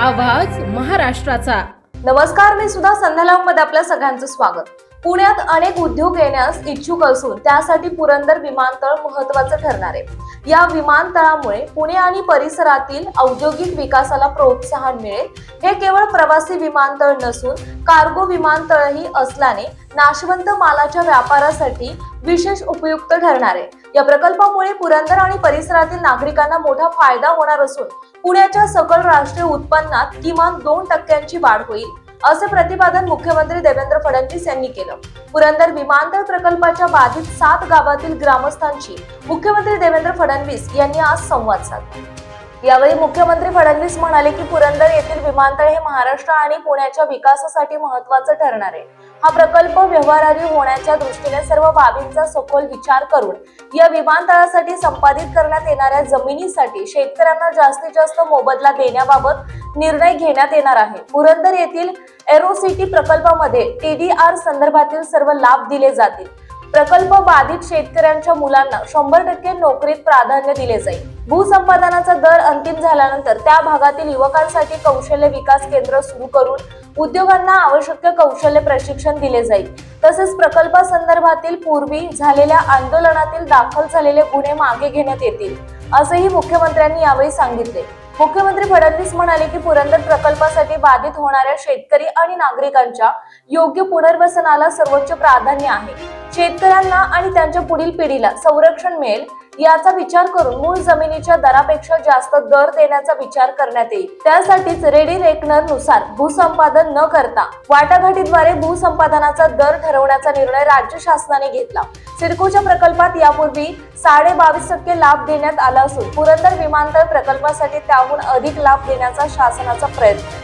आवाज महाराष्ट्राचा. नमस्कार मी सुद्धा संध्यालावमध्ये आपल्या सगळ्यांचं स्वागत. पुण्यात अनेक उद्योग येण्यास इच्छुक असून त्यासाठी पुरंदर विमानतळ महत्वाचं ठरणार आहे. या विमानतळामुळे पुणे आणि परिसरातील औद्योगिक विकासाला प्रोत्साहन मिळेल. हे केवळ प्रवासी विमानतळ नसून कार्गो विमानतळही असल्याने नाशवंत मालाच्या व्यापारासाठी विशेष उपयुक्त ठरणार आहे. या प्रकल्पामुळे पुरंदर आणि परिसरातील नागरिकांना मोठा फायदा होणार असून पुण्याच्या सकल राष्ट्रीय उत्पन्नात किमान दोन टक्क्यांची वाढ होईल. असे प्रतिपादन मुख्यमंत्री देवेंद्र फडणवीस यांनी केलं. पुरंदर विमानतळ प्रकल्पाच्या बाधित सात गावातील ग्रामस्थांशी मुख्यमंत्री देवेंद्र फडणवीस यांनी आज संवाद साधला. यावेळी मुख्यमंत्री फडणवीस म्हणाले की पुरंदर येथील विमानतळ हे महाराष्ट्र आणि पुण्याच्या विकासासाठी महत्वाचं ठरणार आहे. हा प्रकल्प व्यवहारारी होण्याच्या दृष्टीने सर्व बाबींचा सखोल विचार करून या विमानतळासाठी संपादित करण्यात येणाऱ्या जमिनीसाठी शेतकऱ्यांना जास्तीत जास्त मोबदला देण्याबाबत निर्णय घेण्यात येणार आहे. पुरंदर येथील एरोसिटी प्रकल्पामध्ये टीडीआर संदर्भातील सर्व लाभ दिले जातील. प्रकल्प बाधित शेतकऱ्यांच्या मुलांना शंभर टक्के नोकरीत प्राधान्य दिले जाईल. भूसंपादनाचा दर अंतिम झाल्यानंतर त्या भागातील युवकांसाठी कौशल्य विकास केंद्र सुरू करून उद्योगांना आवश्यक कौशल्य प्रशिक्षण दिले जाईल. तसेच प्रकल्पासंदर्भातील पूर्वी झालेल्या आंदोलनातील दाखल झालेले गुन्हे मागे घेण्यात येतील असेही मुख्यमंत्र्यांनी यावेळी सांगितले. मुख्यमंत्री फडणवीस म्हणाले की पुरंदर प्रकल्पासाठी बाधित होणाऱ्या शेतकरी आणि नागरिकांच्या योग्य पुनर्वसनाला सर्वोच्च प्राधान्य आहे. शेतकऱ्यांना आणि त्यांच्या पुढील पिढीला संरक्षण मिळेल याचा विचार करून मूळ जमिनीच्या दरापेक्षा जास्त दर देण्याचा विचार करण्यात येईल. त्यासाठीच रेडी रेकनरनुसार भूसंपादन न करता वाटाघाटीद्वारे भूसंपादनाचा दर ठरवण्याचा निर्णय राज्य शासनाने घेतला. सिडकोच्या प्रकल्पात यापूर्वी साडे बावीस टक्के लाभ देण्यात आला असून पुरंदर विमानतळ प्रकल्पासाठी त्याहून अधिक लाभ देण्याचा शासनाचा प्रयत्न